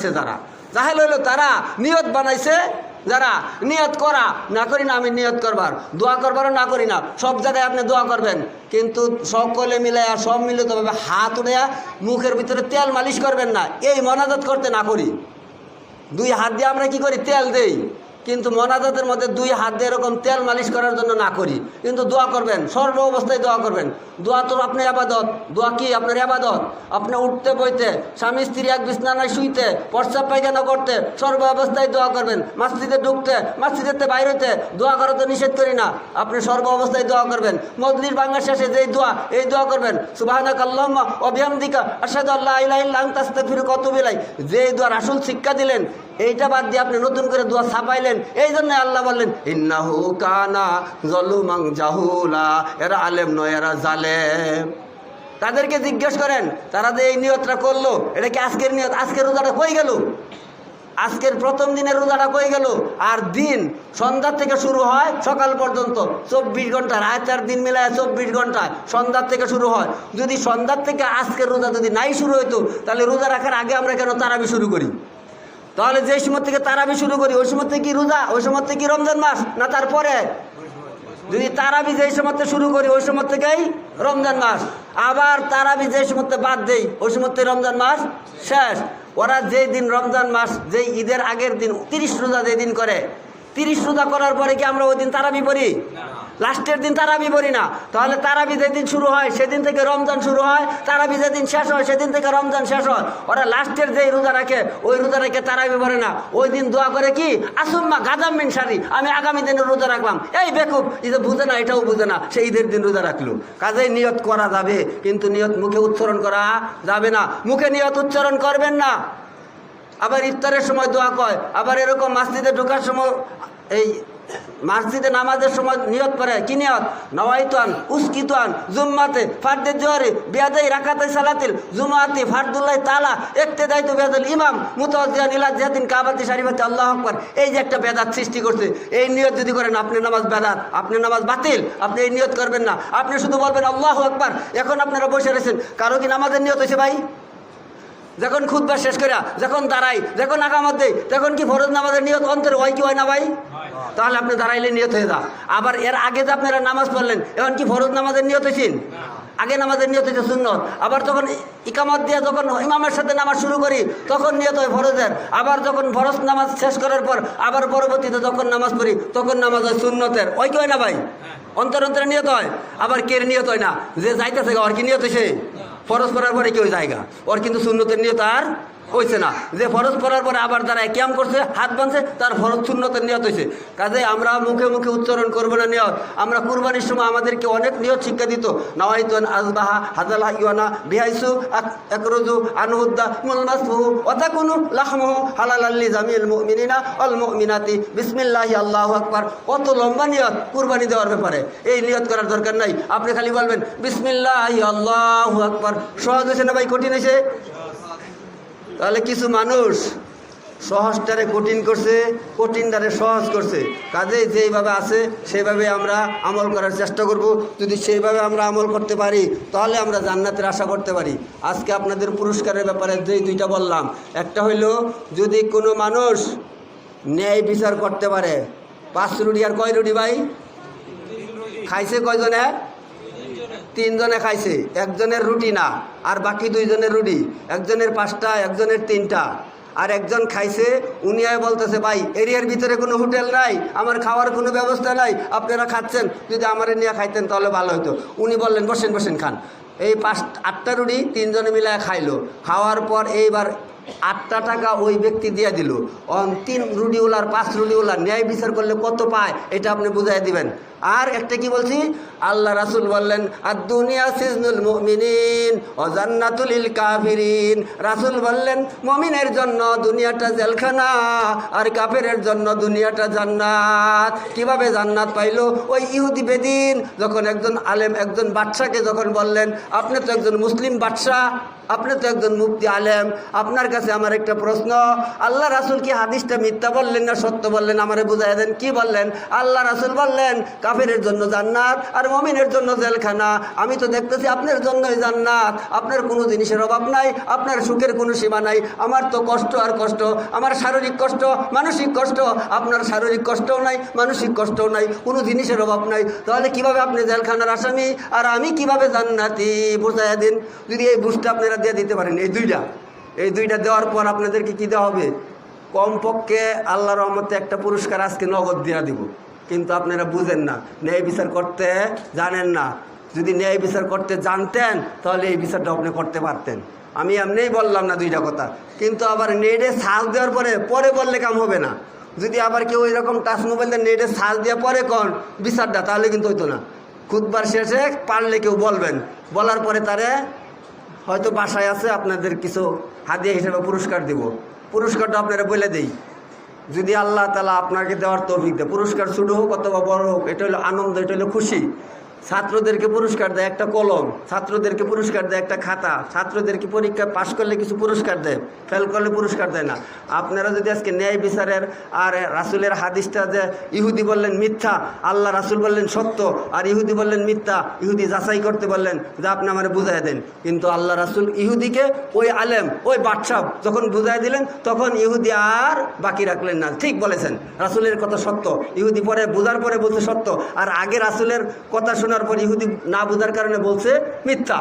বানাইছে যারা। জাহেল হইল তারা নিয়ত বানাইছে, যারা নিয়ত করা, না করি না আমি নিয়ত করবার। দোয়া করবারও না করি না, সব জায়গায় আপনি দোয়া করবেন। কিন্তু সকলে মিলে আর সব মিলে মিলিতভাবে হাত উড়ে মুখের ভিতরে তেল মালিশ করবেন না। এই মনাদত করতে না করি। দুই হাত দিয়ে আমরা কি করি? তেল দেই। কিন্তু মনাজাতের মধ্যে দুই হাত দিয়ে এরকম তেল মালিশ করার জন্য না করি। কিন্তু দোয়া করবেন, সর্ব অবস্থায় দোয়া করবেন। দোয়া তো আপনি আবাদত, দোয়া কি আপনার আবাদত? আপনি উঠতে, বইতে, স্বামী, স্ত্রী, এক বিছনানায় শুইতে, প্রস্রাব, পায়খানা করতে, সর্ব অবস্থায় দোয়া করবেন। মসজিদে ঢুকতে, মসজিদেতে বাইরেতে দোয়া করা তো নিষেধ করি না। আপনি সর্ব অবস্থায় দোয়া করবেন। মজলির বাংলা শেষে যেই দোয়া, এই দোয়া করবেন সুবাহানা কাল্লাম্মা অভিয়ামদিকা আসাদ আল্লাহ ইলাইল্লাহ তাস্তে ফিরে কত বেলাই যেই দোয়ার আসল শিক্ষা দিলেন, এইটা বাদ দিয়ে আপনি নতুন করে দোয়া ছাপাইলেন এই জন্য আল্লাহ বললেন, ইন্নাহু কানা জলুমাং জাহুলা এরা আলেম নয়, এরা জালেম। তাদেরকে জিজ্ঞেস করেন, তারা যে এই নিয়তটা করল, এটা কি আজকের নিয়ত? আজকের রোজাটা কই গেল? আজকের প্রথম দিনের রোজাটা কই গেল? আর দিন সন্ধ্যার থেকে শুরু হয় সকাল পর্যন্ত, চব্বিশ ঘণ্টা রাত চার দিন মিলায় চব্বিশ ঘণ্টা সন্ধ্যার থেকে শুরু হয়। যদি সন্ধ্যার থেকে আজকের রোজা যদি নাই শুরু হইতো, তাহলে রোজা রাখার আগে আমরা কেন তারাবি শুরু করি? তাহলে যে সময় থেকে তারাবি শুরু করি, ওই সময় থেকে কি রোজা, ওই সময় থেকে কি রমজান মাস, না তারপরে? যদি তারাবি যে সময় শুরু করি, ওই সময় থেকেই রমজান মাস। আবার তারাবি যে সময় বাদ দেই, ওই সময় রমজান মাস শেষ। ওরা যেই দিন রমজান মাস, যেই ঈদের আগের দিন, তিরিশ রোজা যেই দিন করে তিরিশ রোজা করার পরে কি আমরা ওই দিন তারাবি পড়ি? লাস্টের দিন তারাবি পড়ি না। তাহলে তারাবি যেদিন শুরু হয়, সেদিন থেকে রমজান শুরু হয়, তারাবি যেদিন শেষ হয়, সেদিন থেকে রমজান শেষ হয়। ওরা লাস্টের যেই রোজা রাখে, ওই রোজা রেখে তারাবি পড়ে না। ওই দিন দোয়া করে কি? আসুম্মা গাদাম মিন সারি আমি আগামী দিনে রোজা রাখলাম। এই বেকুব যে বুঝে না, এটাও বুঝে না সেই ঈদের দিন রোজা রাখল। কাজেই নিয়ত করা যাবে, কিন্তু নিয়ত মুখে উচ্চারণ করা যাবে না। মুখে নিয়ত উচ্চারণ করবেন না। আবার ইফতারের সময় দোয়া কয়, আবার এরকম মসজিদে ঢোকার সময়, এই মসজিদে নামাজের সময় নিয়ত করে, কি নিয়ত? নওয়াইতান উস্কিতান জুম্মাতে ফার্দে জোয়ারে বিয়াদাই রাকাতে সালাতিল জুমাতে ফার্দুল্লাহ তালা একতে দায়িত্ব বেদাল ইমাম মুতাজিয়ান ইলা জিয়াদিন কাবাতি শারিফাতে, আল্লাহ আকবার। এই যে একটা বেদাত সৃষ্টি করছে, এই নিয়ত যদি করেন আপনি নামাজ বেদাত আপনি নামাজ বাতিল, আপনি এই নিয়ত করবেন না। আপনি শুধু বলবেন, আল্লাহ আকবার। এখন আপনারা বসে রয়েছেন, কারও কি নামাজের নিয়ত হয়েছে ভাই? যখন খুদবা শেষ করা যখন দাঁড়াই যখন আগামত দেয় তখন কি ফরজ নামাজের নিয়ত? অন্তরে হয় কি হয় না ভাই? তাহলে আপনি দাঁড়াইলে নিয়ত হয়ে যা। আবার এর আগে যে আপনারা নামাজ পড়লেন এখন কি ফরজ নামাজের নিয়ত হয়েছেন আগে নামাজের নিয়ত হয়েছে সুন্নত। আবার যখন ইকামত দিয়ে যখন ইমামের সাথে নামাজ শুরু করি, তখন নিয়ত হয় ফরজের। আবার যখন ফরজ নামাজ শেষ করার পর, আবার পরবর্তীতে যখন নামাজ পড়ি, তখন নামাজ হয় সুন্নতের। ওই কি হয় না ভাই? অন্তর অন্তরে নিয়ত হয়। আবার কের নিয়ত হয় না? যে যাইতেছে ওর কি নিয়ত হয়েছে ফরজ পড়ার পরে কেউ জায়গা ওর কিন্তু শূন্যতের নিয়ত আর হয়েছে না। যে ফরজ পড়ার পরে আবার তারা ক্যাম করছে, হাত বাঁধছে, তার ফরজ শূন্যতের নিয়ত হয়েছে কাজে আমরা মুখে মুখে উচ্চারণ করব না নিয়ত। আমরা কুরবানির সময় আমাদেরকে অনেক নিয়ত শিক্ষা দিত। নওয়াইতুন আজবাহা হাজাল ইউনা বিহাইসু একরুজু আনহুদ্দা মুলমাসফুহু ওয়াতাকুনু লাহমহু হালাল আল্লি জামিল মুমিনিনা অল মুমিনাতি বিসমিল্লাহি আল্লাহু আকবার কত লম্বা নিয়ত কুরবানি দেওয়ার ব্যাপারে। এই নিয়ত করার দরকার নাই। আপনি খালি বলবেন, বিসমিল্লাহি আল্লাহু আকবার। সহজ হয়েছে না ভাই? কঠিন হয়েছে? তাহলে কিছু মানুষ সহজটারে কঠিন করছে, কঠিনটারে সহজ করছে। কাজে যেইভাবে আছে, সেইভাবে আমরা আমল করার চেষ্টা করব। যদি সেইভাবে আমরা আমল করতে পারি, তাহলে আমরা জান্নাতের আশা করতে পারি। আজকে আপনাদের পুরস্কারের ব্যাপারে যেই দুইটা বললাম। একটা হইল, যদি কোনো মানুষ ন্যায় বিচার করতে পারে, পাঁচ রুটি আর কয় রুটি ভাই? খাইছে কয়জনে? তিনজনে খাইছে। একজনের রুটি না, আর বাকি দুইজনের রুটি। একজনের পাঁচটা, একজনের তিনটা। আর একজন খাইছে, উনি আয় বলতেছে, ভাই, এরিয়ার ভিতরে কোনো হোটেল নাই, আমার খাওয়ার কোনো ব্যবস্থা নাই, আপনারা খাচ্ছেন, যদি আমার নিয়ে খাইতেন তাহলে ভালো হতো উনি বললেন, বসেন বসেন, খান। এই পাঁচ, আটটা রুটি তিনজনে মিলে খাইলো। খাওয়ার পর এইবার আটটা টাকা ওই ব্যক্তি দিয়ে দিল। অন তিন রুডিওলার পাঁচ রুডিওলার ন্যায় বিচার করলে কত পায়, এটা আপনি বুঝাই দিবেন। আর একটা কি বলছি? আল্লাহ রাসুল বললেন আর দুনিয়া সিজনুল মুমিনিন ও জান্নাতুল কাফিরিন। রাসুল বললেন, মমিনের জন্য দুনিয়াটা জেলখানা, আর কাফেরের জন্য দুনিয়াটা জান্নাত। কীভাবে জান্নাত পাইলো? ওই ইহুদি বেদিন, যখন একজন আলেম, একজন বাদশাকে যখন বললেন, আপনি তো একজন মুসলিম বাদশাহ, আপনি তো একজন মুক্তি আলেম, আপনার কাছে আমার একটা প্রশ্ন, আল্লাহ রাসুল কি হাদিসটা মিথ্যা বললেন না সত্য বললেন? আমারে বুঝাই দেন। কি বললেন? আল্লাহ রাসুল বললেন কাফেরের জন্য জান্নাত আর মমিনের জন্য জেলখানা। আমি তো দেখতেছি আপনার জন্যই জান্নাত। আপনার কোনো জিনিসের অভাব নাই, আপনার সুখের কোনো সীমা নাই। আমার তো কষ্ট আর কষ্ট, আমার শারীরিক কষ্ট, মানসিক কষ্ট, আপনার শারীরিক কষ্টও নাই, মানসিক কষ্টও নাই, কোনো জিনিসের অভাব নাই। তাহলে কীভাবে আপনি জেলখানার আসামি? আর আমি কীভাবে জান্নাতি? বোঝাইয়া দিন। যদি এই বুঝটা আপনারা দিয়ে দিতে পারেন, এই দুইটা। এই দুইটা দেওয়ার পর আপনাদেরকে কী দেওয়া হবে? কমপক্ষে আল্লাহ রহমতে একটা পুরস্কার আজকে নগদ দেওয়া দিব। কিন্তু আপনারা বুঝেন না। ন্যায় বিচার করতে জানেন না। যদি ন্যায় বিচার করতে জানতেন, তাহলে এই বিচারটা আপনি করতে পারতেন। আমি এমনিই বললাম না দুইটা কথা। কিন্তু আবার নেটে সাজ দেওয়ার পরে পরে বললে কাম হবে না। যদি আবার কেউ ওই রকম টাচ মোবাইল দিয়ে নেটে সার্চ দেওয়ার পরে কোন বিচারটা, তাহলে কিন্তু হইতো না। খুদবার শেষে পারলে কেউ বলবেন। বলার পরে তারে হয়তো বাসায় আছে, আপনাদের কিছু হাদিয়া হিসেবে পুরস্কার দিব। পুরস্কারটা আপনারা বলে দেই। যদি আল্লাহ তালা আপনাকে দেওয়ার তৌফিক দেয়, পুরস্কার ছোটো হোক অথবা বড় হোক, এটা হলো আনন্দ, এটা হলো খুশি। ছাত্রদেরকে পুরস্কার দেয় একটা কলম, ছাত্রদেরকে পুরস্কার দেয় একটা খাতা, ছাত্রদেরকে পরীক্ষা পাশ করলে কিছু পুরস্কার দেয় ফেল করলে পুরস্কার দেয় না। আপনারা যদি আজকে ন্যায় বিচারের আর রাসুলের হাদিসটা যে ইহুদি বললেন মিথ্যা, আল্লাহ রাসুল বললেন সত্য, আর ইহুদি বললেন মিথ্যা, ইহুদি যাচাই করতে বললেন, যে আপনি আমার বুঝাই দেন। কিন্তু আল্লাহ রাসুল ইহুদিকে ওই আলেম, ওই বাদশাহ যখন বুঝাই দিলেন, তখন ইহুদি আর বাকি রাখলেন না। ঠিক বলেছেন, রাসুলের কথা সত্য। ইহুদি পরে বোঝার পরে বলছে সত্য। আর আগে রাসুলের কথা শোনার পর ইহুদি না বোঝার কারণে বলছে মিথ্যা।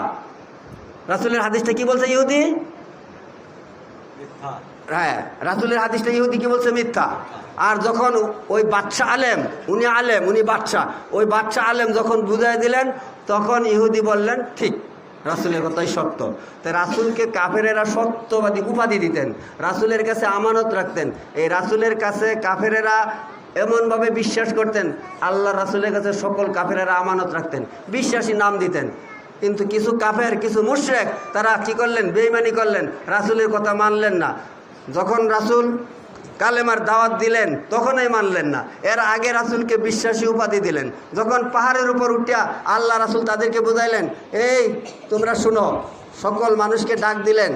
রাসুলের হাদিসটা কি বলছে ইহুদি? হ্যাঁ রাসুলের হাদিসটা ইহুদি কি বলছে? মিথ্যা। আর যখন ওই বাচ্চা আলেম উনি আলেম উনি বাচ্চা ওই বাচ্চা আলেম যখন বুঝাই দিলেন তখন ইহুদি বললেন ঠিক রাসুলের কথাই সত্য। তাই রাসুলকে কাফেরেরা সত্যবাদী উপাধি দিতেন রাসুলের কাছে আমানত রাখতেন। এই রাসুলের কাছে কাফেরেরা এমনভাবে বিশ্বাস করতেন, আল্লাহ রাসুলের কাছে সকল কাফেরেরা আমানত রাখতেন, বিশ্বাসী নাম দিতেন। কিন্তু কিছু কাফের, কিছু মুশরেক, তারা কি করলেন? বেইমানি করলেন, রাসুলের কথা মানলেন না। যখন রাসুল কালেমার দাওয়াত দিলেন, তখনই মানলেন না। এর আগে রাসুলকে বিশ্বাসী উপাধি দিলেন। যখন পাহাড়ের উপর উঠিয়া আল্লাহ রাসুল তাদেরকে বুঝাইলেন, এই, তোমরা শুনো, সকল মানুষকে ডাক দিলেন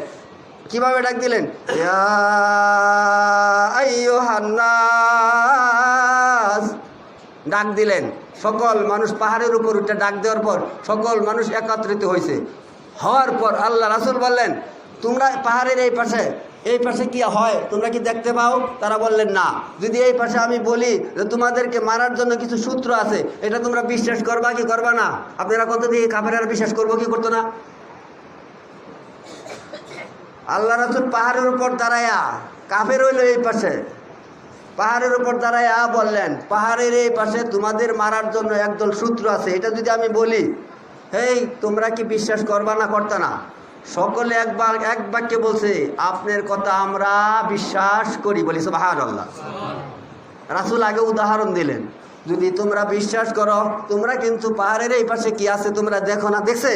কীভাবে ডাক দিলেন? ডাক দিলেন। সকল মানুষ পাহাড়ের উপর উঠে ডাক দেওয়ার পর সকল মানুষ একত্রিত হয়েছে হওয়ার পর আল্লাহ রাসুল বললেন, তোমরা পাহাড়ের এই পাশে এই পাশে কি হয়? তোমরা কি দেখতে পাও? তারা বললেন, না। যদি এই পাশে আমি বলি যে তোমাদেরকে মারার জন্য কিছু সূত্র আছে, এটা তোমরা বিশ্বাস করবা কি করবা না? আপনারা কত দিয়ে কাপের বিশ্বাস করব কি করতো না? আল্লাহ রাসুল পাহাড়ের উপর দাঁড়ায়া, কাফের হইল এই পাশে। পাহাড়ের উপর দাঁড়ায়া বললেন, পাহাড়ের এই পাশে তোমাদের মারার জন্য একদল সূত্র আছে। এটা যদি আমি বলি, হেই, তোমরা কি বিশ্বাস করবা না করতা না? সকলে একবার এক বাক্যে বলছে, আপনার কথা আমরা বিশ্বাস করি। বলি বাহার আল্লাহ রাসুল আগে উদাহরণ দিলেন, যদি তোমরা বিশ্বাস করো, তোমরা কিন্তু পাহাড়ের এই পাশে কি আছে তোমরা দেখো না, দেখছে?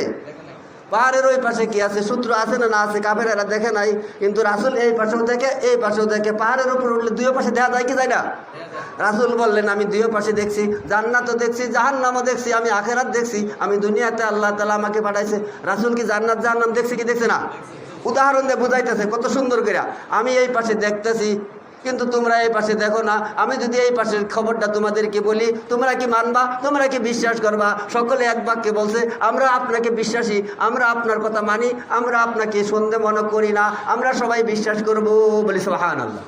পাহাড়ের ওই পাশে কি আছে? সূত্র আছে না না আছে? কাফের এরা দেখে নাই, কিন্তু রাসুল এই পাশেও দেখে, এই পাশেও দেখে। পাহাড়ের উপর উঠলে দুই পাশে দেখা যায় কি যায় না? রাসুল বললেন, আমি দুই পাশে দেখছি, জান্নাতও দেখছি, জাহান্নামও দেখছি, আমি আখেরাত দেখছি, আমি দুনিয়াতে আল্লাহ তালা আমাকে পাঠাইছে। রাসুল কি জান্নাত, জাহান্নাম দেখছি কি দেখছে না? উদাহরণ দিয়ে বুঝাইতেছে, কত সুন্দর করে আমি এই পাশে দেখতেছি কিন্তু তোমরা এই পাশে দেখো না। আমি যদি এই পাশের খবরটা তোমাদেরকে বলি, তোমরা কি মানবা? তোমরা কি বিশ্বাস করবা? সকলে এক বাক্যে বলছে, আমরা আপনাকে বিশ্বাসী, আমরা আপনার কথা মানি, আমরা আপনাকে সন্দেহ মনে করি না, আমরা সবাই বিশ্বাস করব। বলি সোহান আল্লাহ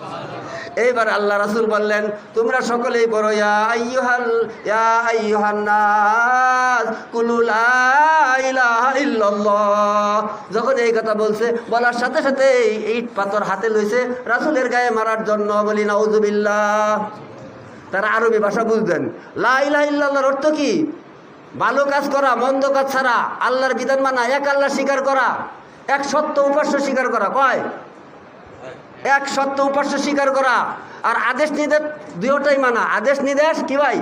এইবার আল্লাহ রাসুল বললেন, তোমরা সকলেই বড় কুলু যখন এই কথা বলছে, বলার সাথে সাথে ইট পাথর হাতে লইছে, রাসুলের গায়ে মারার জন্য বলি নাউজুবিল্লাহ তারা আরবি ভাষা বুঝতেন লা ইলাহা ইল্লাল্লাহর অর্থ কি? ভালো কাজ করা, মন্দ কাজ ছাড়া, আল্লাহর বিধান মানা, এক আল্লাহ স্বীকার করা, এক সত্য উপাস্য স্বীকার করা। কয় এক সত্য উপাস্য স্বীকার করা। আর আদেশ নির্দেশ দুয়োটাই মানা। আদেশ নির্দেশ কি ভাই?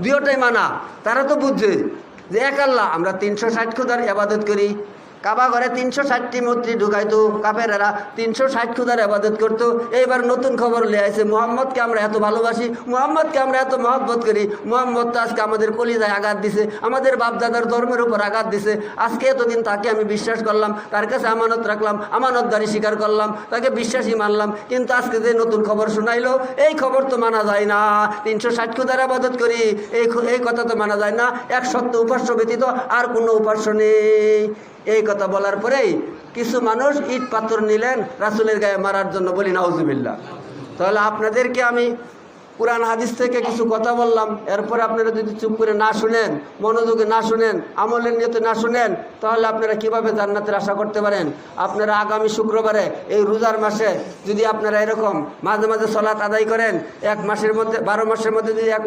দুয়োটাই মানা। তারা তো বুঝছে যে এক আল্লাহ, আমরা তিনশো ষাট খুদার আবাদত করি। কাবা ঘরে তিনশো ষাটটি মূর্তি ঢুকাইতো কাপেরেরা তিনশো ষাট খুদার আবাদত করতো। এইবার নতুন খবর লিয়ে আছে মোহাম্মদকে আমরা এত ভালোবাসি, মোহাম্মদকে আমরা এত মহব্বত করি, মোহাম্মদ তো আজকে আমাদের কলিজায় আঘাত দিছে, আমাদের বাপদাদার ধর্মের উপর আঘাত দিছে। আজকে এতদিন তাকে আমি বিশ্বাস করলাম, তার কাছে আমানত রাখলাম, আমানতদারি স্বীকার করলাম, তাকে বিশ্বাসী মানলাম, কিন্তু আজকে যে নতুন খবর শোনাইলো, এই খবর তো মানা যায় না। তিনশো ষাট খুদার আবাদত করি, এই এই কথা তো মানা যায় না, এক সত্য উপাস্য ব্যতীত আর কোনো উপাস্য নেই। এই কথা বলার পরেই কিছু মানুষ ইট পাথর নিলেন রাসুলের গায়ে মারার জন্য বলি নাউজুবিল্লা তাহলে আপনাদেরকে আমি কোরআন হাদিস থেকে কিছু কথা বললাম, এরপরে আপনারা যদি চুপ করে না শুনেন, মনোযোগে না শুনেন, আমলের নিয়তে না শুনেন, তাহলে আপনারা কীভাবে জান্নাতের আশা করতে পারেন? আপনারা আগামী শুক্রবারে, এই রোজার মাসে যদি আপনারা এরকম মাঝে মাঝে সলাৎ আদায় করেন, এক মাসের মধ্যে, বারো মাসের মধ্যে যদি এক